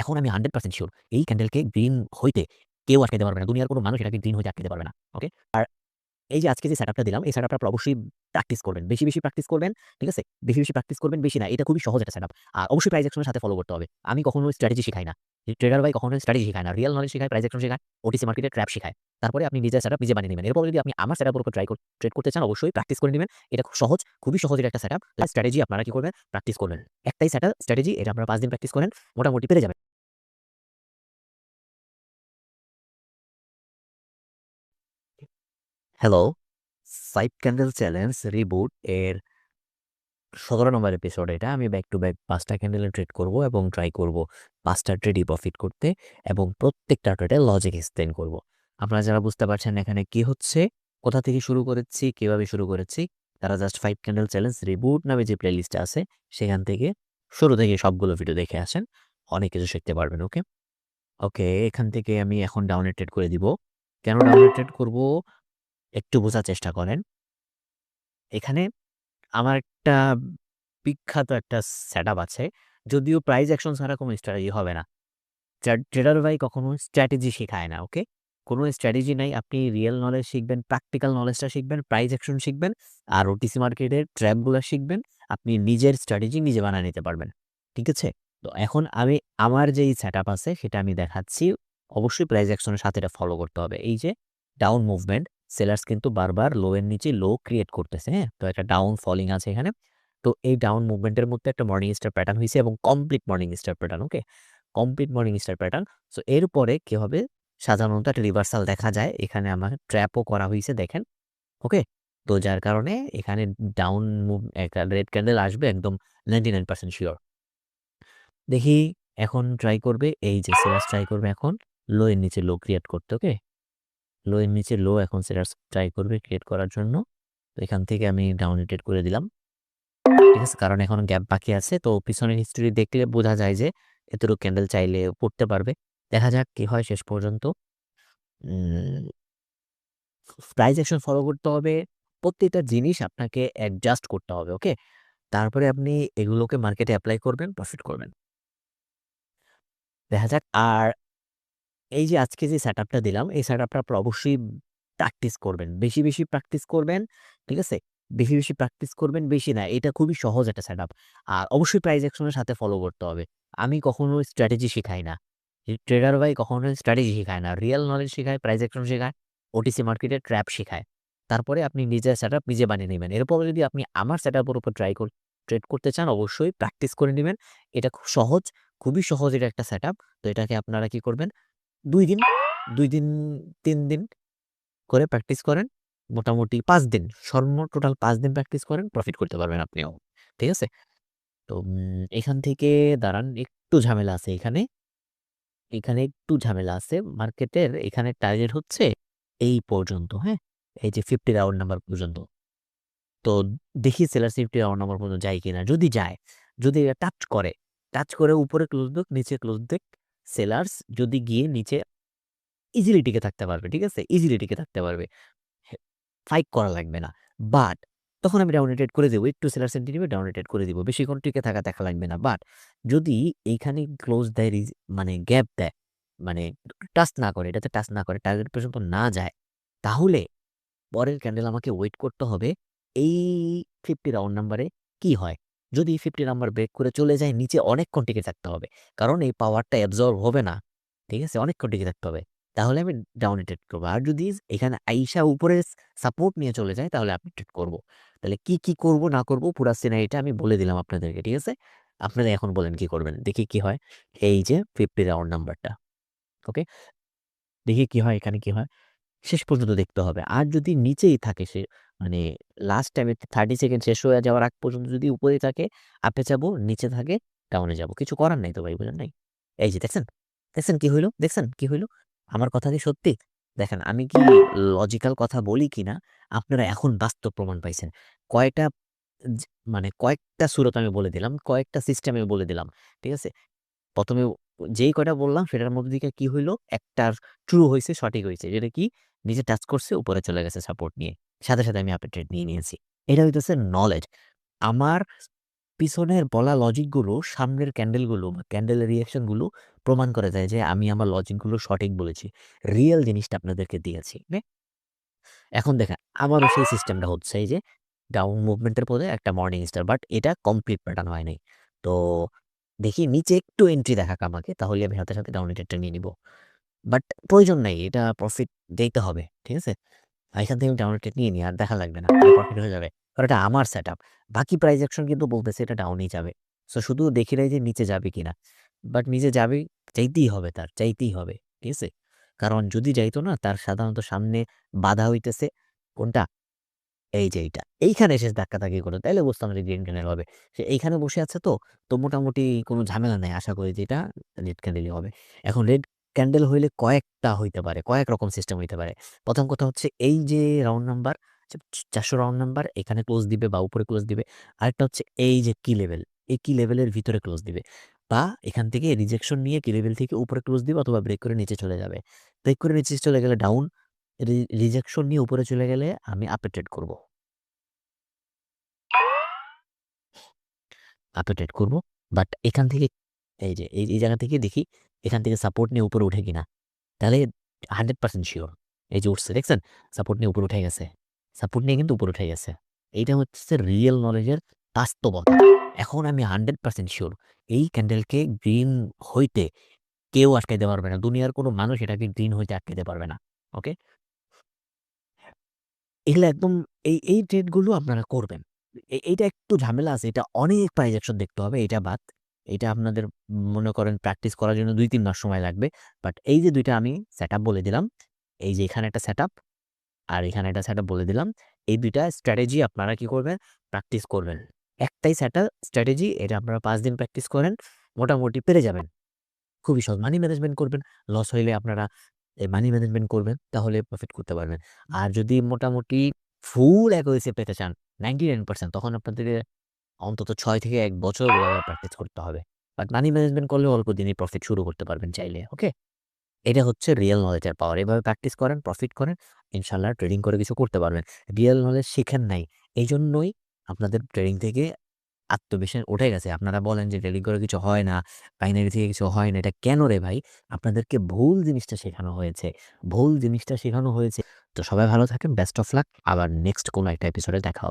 এখন আমি 100% সিউর এই ক্যান্ডেলকে গ্রিন হইতে কেউ আটকাতে পারবে না। দুনিয়ার কোনো মানুষ এটাকে গ্রিন হইতে আটকাতে পারবে না। ওকে? আর এই যে আজকে যে সেটআপটা দিলাম, এই সেটআপটা আপনারা অবশ্যই প্র্যাকটিস করবেন। বেশি, বেশি প্র্যাকটিস করবেন। ঠিক আছে? বেশি, বেশি প্র্যাকটিস করবেন, বেশি না। এটা খুবই সহজ একটা সেটআপ। আর অবশ্যই প্রাইস অ্যাকশন সাথে ফলো করতে হবে। আমি কখনো স্ট্র্যাটেজি শিখাই না। ট্রেডার ভাই কখনো স্ট্র্যাটেজি শিখায় না। রিয়াল নলেজ শিখায়, প্রাইস অ্যাকশন শেখায়, ওটিসি মার্কেটে ট্র্যাপ শেখায় তারপরে আপনি নিজের সেটআপ নিজে বানিয়ে নেবেন এরপর যদি আপনি আমার উপর ট্রাই ট্রেড করতে চান অবশ্যই প্র্যাকটিস করে নেবেন এটা খুব সহজ, খুবই সহজের একটা সেটআপ। স্ট্র্যাটেজি আপনারা কি করবেন? প্র্যাকটিস করবেন। একটাই সেটআপ স্ট্র্যাটেজি এটা আপনারা ৫ দিন প্র্যাকটিস করেন, মোটামুটি পেরে যাবেন। Hello, side candle challenge reboot এর ১৭ নম্বর এপিসোড এটা। আমি ব্যাক টু ব্যাক ৫ টা ক্যান্ডেলে ট্রেড করব এবং ট্রাই করব ৫ টা ট্রেডই প্রফিট করতে এবং প্রত্যেকটা ট্রেডে লজিক এক্সপ্লেইন করব। আপনারা যারা বুঝতে পারছেন এখানে কি হচ্ছে, কোথা থেকে শুরু করেছি, কীভাবে শুরু করেছি, তারা just five candle challenge reboot নামে যে প্লেলিস্টটা আছে সেখান থেকে শুরু থেকে সবগুলো ভিডিও দেখে আসেন। অনেক কিছু শিখতে পারবেন। ওকে? ওকে, এখান থেকে আমি এখন ডাউনে ট্রেড করে দিব। কেন ডাউনে ট্রেড করব? একটু বোঝার চেষ্টা করেন। এখানে আমার একটা বিখ্যাত একটা সেটআপ আছে। যদিও প্রাইজ অ্যাকশন ছাড়া কোনো স্ট্র্যাটেজি হবে না। ট্রেডার ভাই কখনো স্ট্র্যাটেজি শেখায় না। ওকে? কোনো স্ট্র্যাটেজি নাই। আপনি রিয়েল নলেজ শিখবেন, প্র্যাকটিক্যাল নলেজটা শিখবেন, প্রাইজ অ্যাকশন শিখবেন আর ওটিসি মার্কেটের ট্র্যাপগুলা শিখবেন। আপনি নিজের স্ট্র্যাটেজি নিজে বানায় নিতে পারবেন। ঠিক আছে? তো এখন আমি আমার যেই সেটআপ আছে সেটা আমি দেখাচ্ছি। অবশ্যই প্রাইজ অ্যাকশন এর সাথে এটা ফলো করতে হবে। এই যে ডাউন মুভমেন্ট, সেলার্স কিন্তু বারবার লো এর নিচে লো ক্রিয়েট করতেছে। হ্যাঁ? তো একটা ডাউন ফলিং আছে এখানে। তো এই ডাউন মুভমেন্টের মধ্যে একটা মর্নিং স্টার প্যাটার্ন হয়েছে এবং complete morning star pattern. Okay? Complete morning star pattern. So এরপরে কি হবে? সাধারণত একটা রিভার্সাল দেখা যায়। এখানে আমার ট্র্যাপও করা হয়েছে দেখেন। ওকে? তো যার কারণে এখানে ডাউন মুভ একটা রেড ক্যান্ডেল আসবে একদম নাইনটি নাইন পার্সেন্ট শিওর দেখি, এখন ট্রাই করবে, এই যে সেলার্স ট্রাই করবে এখন লো এর নিচে লো ক্রিয়েট করতে। ওকে? লো এর নিচে লো এখন সেলার্স ট্রাই করবে ক্রিয়েট করার জন্য। তো এখান থেকে আমি ডাউনে ট্রেড করে দিলাম। ঠিক আছে? কারণ এখনও গ্যাপ বাকি আছে। তো পিছনের হিস্ট্রি দেখলে বোঝা যায় যে এতটুকু ক্যান্ডেল চাইলে পড়তে পারবে। দেখা যাক কি হয় শেষ পর্যন্ত। প্রাইস অ্যাকশন ফলো করতে হবে। প্রত্যেকটা জিনিস আপনাকে অ্যাডজাস্ট করতে হবে। ওকে? তারপরে আপনি এগুলোকে মার্কেটে এপ্লাই করবেন, প্রফিট করবেন। দেখা যাক। আর এই যে আজকে যে সেটআপটা দিলাম, এই সেটআপটা আপনারা অবশ্যই প্র্যাকটিস করবেন। বেশি, বেশি প্র্যাকটিস করবেন। ঠিক আছে? বেশি, বেশি প্র্যাকটিস করবেন, বেশি না। এটা খুবই সহজ একটা সেটআপ। আর অবশ্যই প্রাইস অ্যাকশন এর সাথে ফলো করতে হবে। আমি কখনো স্ট্র্যাটেজি শেখাই না। ট্রেডার ভাই কখনো স্ট্র্যাটেজি শেখায় না। রিয়াল নলেজ শিখায়, প্রাইস অ্যাকশন শেখায়, ওটিসি মার্কেটে ট্র্যাপ শেখায় তারপরে আপনি নিজের সেটআপ নিজে বানিয়ে নিবেন। এরপরে যদি আপনি আমার সেটআপের উপর ট্রাই কর ট্রেড করতে চান অবশ্যই প্র্যাকটিস করে নিবেন। এটা খুব সহজ, খুবই সহজ এটা একটা সেটআপ। তো এটাকে আপনারা কি করবেন? ২ দিন, দুই দিন, তিন দিন করে প্র্যাকটিস করেন। মোটামুটি পাঁচ দিন, সর্বমোট টোটাল পাঁচ দিন প্র্যাকটিস করেন, প্রফিট করতে পারবেন আপনিও। ঠিক আছে? তো এখান থেকে দাঁড়ান একটু ঝামেলা আছে এখানে। এখানে একটু ঝামেলা আছে। মার্কেটের এখানে টার্গেট হচ্ছে এই পর্যন্ত। হ্যাঁ? এই যে 50 রাউন্ড নাম্বার পর্যন্ত। তো দেখি সেলার 50 রাউন্ড নাম্বার পর্যন্ত যায় কিনা। যদি যায়, যদি টাচ করে, টাচ করে উপরে ক্লোজ দেখ নিচে ক্লোজ দিক, সেলার্স যদি গিয়ে নিচে ইজিলি টিকে থাকতে পারবে। ঠিক আছে? ইজিলি টিকে থাকতে পারবে। ফাইট করা লাগবে না। বাট তখন আমি ডাউনে ট্রেড করে দেব। একটু সেলার সেন্টিমেন্ট ডাউনে ট্রেড করে দিব। বেশিক্ষণ টিকে থাকা দেখা লাগবে না। বাট যদি এইখানে ক্লোজ দেয় রিজ মানে গ্যাপ দেয়, মানে টাচ না করে, এটাতে টাচ না করে, টার্গেট পর্যন্ত না যায়, তাহলে পরের ক্যান্ডেল আমাকে ওয়েট করতে হবে এই 50 রাউন্ড নাম্বারে কি হয়? যদি 50 নাম্বার ব্রেক করে চলে যায় নিচে অনেকক্ষণ টিকে থাকতে হবে। কারণ এই পাওয়ারটা অ্যাবজর্ব হবে না। ঠিক আছে? অনেকক্ষণ টিকে থাকতে হবে। তাহলে আমি ডাউনে ট্রেড করব আর যদি এখানে আইসা উপরে সাপোর্ট নিয়ে চলে যায় তাহলে আমি ট্রেড করব তাহলে কি, কি করব না করব পুরা সিনারিটা আমি বলে দিলাম আপনাদেরকে। ঠিক আছে? আপনারা এখন বলেন কি করবেন? দেখি কি হয়? এই যে 50 রাউন্ড নাম্বারটা। ওকে? দেখি কি হয় এখানে কি হয়? শেষ পর্যন্ত দেখতে হবে। আর যদি নিচেই থাকে সে মানে লাস্ট টাইমে 30 সেকেন্ড শেষ হয়ে যাওয়ার আগ পর্যন্ত যদি উপরে থাকে আপে যাব, নিচে থাকে ডাউনে যাব। কিছু করার নাই তো ভাই বুঝেন নাই? এই যে দেখছেন? দেখছেন কি হইল দেখছেন কি হইল আমার কথা কি সত্যি? দেখেন আমি কি লজিক্যাল কথা বলি কিনা আপনারা এখন বাস্তব প্রমাণ পাইছেন। কয়টা মানে কয়েকটা সুরত আমি বলে দিলাম, কয়েকটা সিস্টেম আমি বলে দিলাম। ঠিক আছে? প্রথমে যেই কয়টা বললাম সেটার মধ্যে থেকে কি হইল একটার ট্রু হয়েছে সঠিক হয়েছে যেটা কি? নিচে টাচ করছে, উপরে চলে গেছে সাপোর্ট নিয়ে। সাথে, সাথে আমি আপে ট্রেড নিয়ে নিয়েছি। এটা হইতেছে নলেজ। আমার পিছনের বলা লজিকগুলো সামনের ক্যান্ডেলগুলো বা ক্যান্ডেলের রিঅ্যাকশনগুলো প্রমাণ করে দেয় যে আমি আমার লজিকগুলো সঠিক বলেছি। রিয়েল জিনিসটা আপনাদেরকে দিয়েছি। এখন দেখেন আমারও সেই সিস্টেমটা হচ্ছে এই যে ডাউন মুভমেন্টের পরে একটা মর্নিং স্টার বাট এটা কমপ্লিট প্যাটার্ন হয় নাই। তো দেখি নিচে একটু এন্ট্রি দেখাক আমাকে তাহলে আমি সাথে, সাথে ডাউন এন্ট্রিটা নিয়ে নিব। বাট প্রয়োজন নাই। এটা প্রফিট দিতে হবে। ঠিক আছে? এখান থেকে আমি ডাউন নিয়ে নিই। আর দেখা লাগবে না। প্রফিট হয়ে যাবে। কারণ এটা আমার সেটআপ। বাকি প্রাইস অ্যাকশন কিন্তু বলতেছে এটা ডাউনেই যাবে। সো শুধু দেখি নাই যে নিচে যাবে কিনা। বাট নিচে যাবে, যাইতেই হবে তার, যাইতেই হবে। ঠিক আছে? কারণ যদি যাইতো না তার সাধারণত সামনে বাধা হইতেছে কোনটা? এই যে এইটা। এইখানে এসে ধাক্কাধাক্কি করল। তাইলে বুঝতাম যে গ্রিন ক্যান্ডেল হবে। সে এইখানে বসে আছে তো, তো মোটামুটি কোনো ঝামেলা নাই। আশা করি যে এটা রেড ক্যান্ডেলই হবে। এখন রেড ক্যান্ডেল হইলে কয়েকটা হইতে পারে, কয়েক রকম সিস্টেম হইতে পারে। প্রথম কথা হচ্ছে এই যে রাউন্ড নাম্বার, চারশো রাউন্ড নাম্বার এখানে ক্লোজ দিবে বা উপরে ক্লোজ দিবে। আরেকটা হচ্ছে এই যে কি লেভেল, এই কি লেভেলের ভিতরে ক্লোজ দিবে। বা এখান থেকে রিজেকশন নিয়ে কি লেভেল থেকে উপরে ক্লোজ দিবে অথবা ব্রেক করে নিচে চলে যাবে। ব্রেক করে নিচে চলে গেলে ডাউন, রিজেকশন নিয়ে উপরে চলে গেলে আমি আপে ট্রেড করব। আপে ট্রেড করব। বাট এখান থেকে এই যে এই, জায়গা থেকে দেখি এখান থেকে সাপোর্ট নিয়ে উপরে উঠে কিনা। তাহলে 100% সিউর। এই যে উঠছে দেখছেন? সাপোর্ট নিয়ে উপরে উঠে গেছে। সাপোর্ট নিয়ে কিন্তু উপরে উঠে গেছে। এইটা হচ্ছে রিয়েল নলেজের বাস্তবতা। এখন আমি 100% সিউর এই ক্যান্ডেলকে গ্রিন হইতে কেউ আটকাইতে পারবে না। দুনিয়ার কোনো মানুষ এটাকে গ্রিন হইতে আটকাইতে পারবে না। ওকে? এগুলো একদম এই, এই ট্রেডগুলো আপনারা করবেন। এইটা একটু ঝামেলা আছে। এটা অনেক প্রাইস অ্যাকশন দেখতে হবে। এটা বাদ। এটা আপনাদের মনে করেন প্র্যাকটিস করার জন্য ২-৩ মাস সময় লাগবে। বাট এই যে দুইটা আমি সেটআপ বলে দিলাম। এই যে এখানে একটা সেটআপ আর এখানে একটা সেটআপ বলে দিলাম। এই দুইটা স্ট্র্যাটেজি আপনারা কি করবেন? প্র্যাকটিস করবেন। একটাই সেটা স্ট্র্যাটেজি এটা আপনারা পাঁচ দিন প্র্যাকটিস করেন। মোটামুটি পেরে যাবেন। খুবই সহজ। মানি ম্যানেজমেন্ট করবেন। লস হইলে আপনারা মানি ম্যানেজমেন্ট করবেন। তাহলে প্রফিট করতে পারবেন। আর যদি মোটামুটি ফুল অ্যাকুরেসি পেতে চান 99% তখন আপনাদেরকে অন্তত ছয় থেকে এক বছর প্র্যাকটিস করতে হবে। বাট মানি ম্যানেজমেন্ট করলে অল্প দিনই প্রফিট শুরু করতে পারবেন চাইলে। ওকে? এটা হচ্ছে রিয়েল নলেজের পাওয়ার। এভাবে প্র্যাকটিস করেন, প্রফিট করেন। ইনশাল্লাহ ট্রেডিং করে কিছু করতে পারবেন। রিয়েল নলেজ শেখেন নাই। এই জন্যই আপনাদের ট্রেডিং থেকে আত্মবিশ্বাস উঠে গেছে। আপনারা বলেন যে ট্রেডিং করে কিছু হয় না, বাইনারি থেকে কিছু হয় না। এটা কেন রে ভাই? আপনাদেরকে ভুল জিনিসটা শেখানো হয়েছে। ভুল জিনিসটা শেখানো হয়েছে। তো সবাই ভালো থাকেন। Best of luck. আবার নেক্সট কোনো একটা এপিসোডে দেখা হবে।